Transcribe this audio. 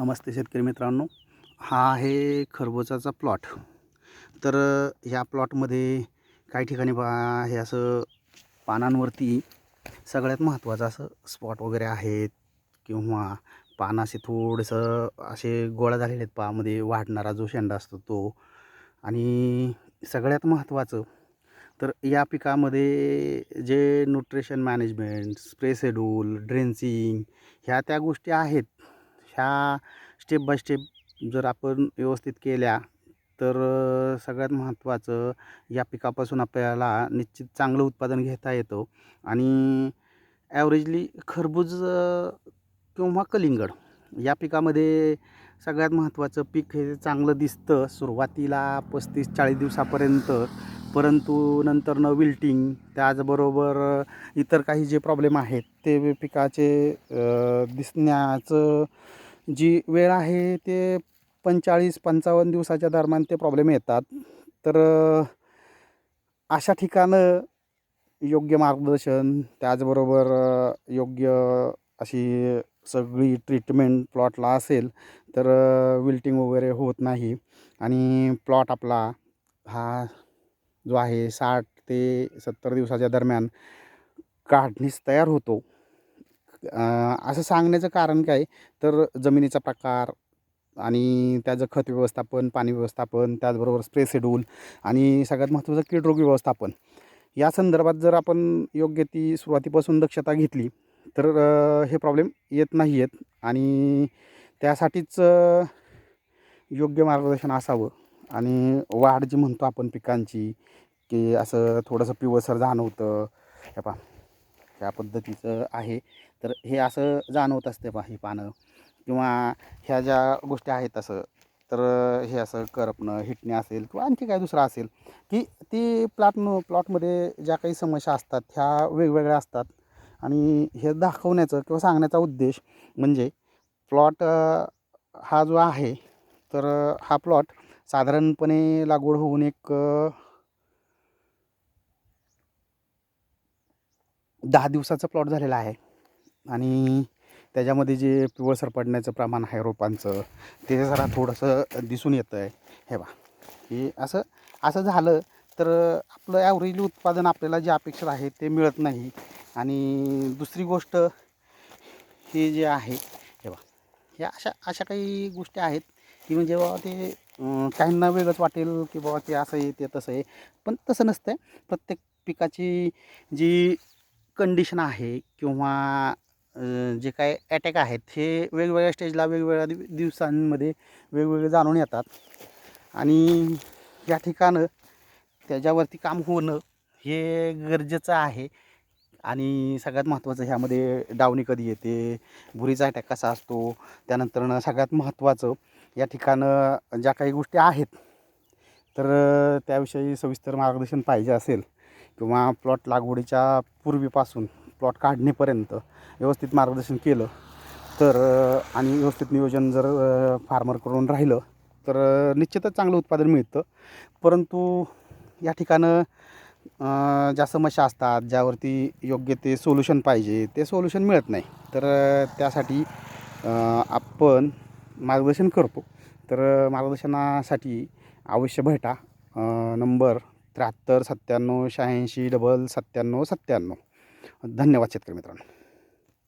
नमस्ते शेतकरी मित्रांनो. हा आहे खरबुजाचा प्लॉट तर ह्या प्लॉटमध्ये काही ठिकाणी बा हे असं पानांवरती सगळ्यात महत्त्वाचं असं स्पॉट वगैरे आहेत किंवा पानं असे थोडंसं असे गोळा झालेले आहेत पामध्ये वाढणारा जो शेंडा असतो तो. आणि सगळ्यात महत्त्वाचं तर या पिकामध्ये जे nutrition management spray schedule drenching ह्या त्या गोष्टी आहेत. ह्या स्टेप बाय स्टेप जर आपण व्यवस्थित केल्या तर सगळ्यात महत्त्वाचं या पिकापासून आपल्याला निश्चित चांगलं उत्पादन घेता येतं. आणि ॲव्हरेजली खरबूज किंवा कलिंगड या पिकामध्ये सगळ्यात महत्त्वाचं पीक हे चांगलं दिसतं. सुरुवातीला पस्तीस चाळीस दिवसापर्यंत परंतु नंतर न विल्टिंग त्याचबरोबर इतर काही जे प्रॉब्लेम आहेत ते पिकाचे दिसण्याचं जी वेळ आहे ते पंचेचाळीस पंचावन्न दिवसाच्या दरम्यान ते प्रॉब्लेम येतात. तर अशा ठिकाणं योग्य मार्गदर्शन त्याचबरोबर योग्य अशी सगळी ट्रीटमेंट प्लॉटला असेल तर विल्टिंग वगैरे होत नाही. आणि प्लॉट आपला हा जो आहे साठ ते सत्तर दिवसाच्या दरम्यान काढणीस तयार होतो. असं सांगण्याचं कारण काय? तर जमिनीचा प्रकार आणि त्याचं खत व्यवस्थापन पाणी व्यवस्थापन त्याचबरोबर स्प्रे शेड्यूल आणि सगळ्यात महत्त्वाचं कीड रोग व्यवस्थापन. या संदर्भात जर आपण योग्य ती सुरुवातीपासून दक्षता घेतली तर हे प्रॉब्लेम येत नाही आहेत आणि त्यासाठीच योग्य मार्गदर्शन असावं आणि वाढ जी म्हणतो आपण पिकांची की असं थोडंसं पिवळसर जाणवतं हे पहा. ह्या पद्धतीचं आहे. तर हे असं जाणवत असते पहा ही पानं. किंवा ह्या ज्या गोष्टी आहेत असं तर हे असं करपणं हिटणे असेल किंवा आणखी काय दुसरं असेल की ती प्लॉट प्लॉटमध्ये ज्या काही समस्या असतात ह्या वेगवेगळ्या असतात. आणि हे दाखवण्याचं किंवा सांगण्याचा उद्देश म्हणजे प्लॉट हा जो आहे तर हा प्लॉट साधारणपणे लागवड होऊन एक दहा दिवसाचा प्लॉट झालेला आहे. आणि त्याच्यामध्ये जे पिवळसर पडण्याचं प्रमाण आहे रोपांचं ते जरा थोडंसं दिसून येतं आहे हे बा हे असं असं झालं तर आपलं ॲव्हरेजली उत्पादन आपल्याला जे अपेक्षित आहे ते मिळत नाही. आणि दुसरी गोष्ट हे जे आहे हे बा ह्या अशा अशा काही गोष्टी आहेत की म्हणजे बाबा ते काहींना वेगळंच वाटेल की बाबा ते असं आहे ते तसं आहे. पण तसं नसतं प्रत्येक पिकाची जी कंडिशन आहे किंवा जे काय अटॅक आहेत हे वेगवेगळ्या स्टेजला वेगवेगळ्या दिव दिवसांमध्ये वेगवेगळे जाणून येतात. आणि या ठिकाणं त्याच्यावरती काम होणं हे गरजेचं आहे. आणि सगळ्यात महत्त्वाचं ह्यामध्ये डावणी कधी येते भुरीचा अटॅक कसा असतो त्यानंतर सगळ्यात महत्त्वाचं या ठिकाणं ज्या काही गोष्टी आहेत तर त्याविषयी सविस्तर मार्गदर्शन पाहिजे असेल. किंवा प्लॉट लागवडीच्या पूर्वीपासून प्लॉट काढणेपर्यंत व्यवस्थित मार्गदर्शन केलं तर आणि व्यवस्थित नियोजन जर फार्मर करून राहिलं तर निश्चितच चांगलं उत्पादन मिळतं. परंतु या ठिकाणं ज्या समस्या असतात ज्यावरती योग्य ते सोल्युशन पाहिजे ते सोल्युशन मिळत नाही. तर त्यासाठी आपण मार्गदर्शन करतो. तर मार्गदर्शनासाठी अवश्य भेटा. नंबर त्र्याहत्तर सत्त्याण्णव शहाऐंशी डबल सत्त्याण्णव सत्त्याण्णव. धन्यवाद शेतकरी मित्रांनो.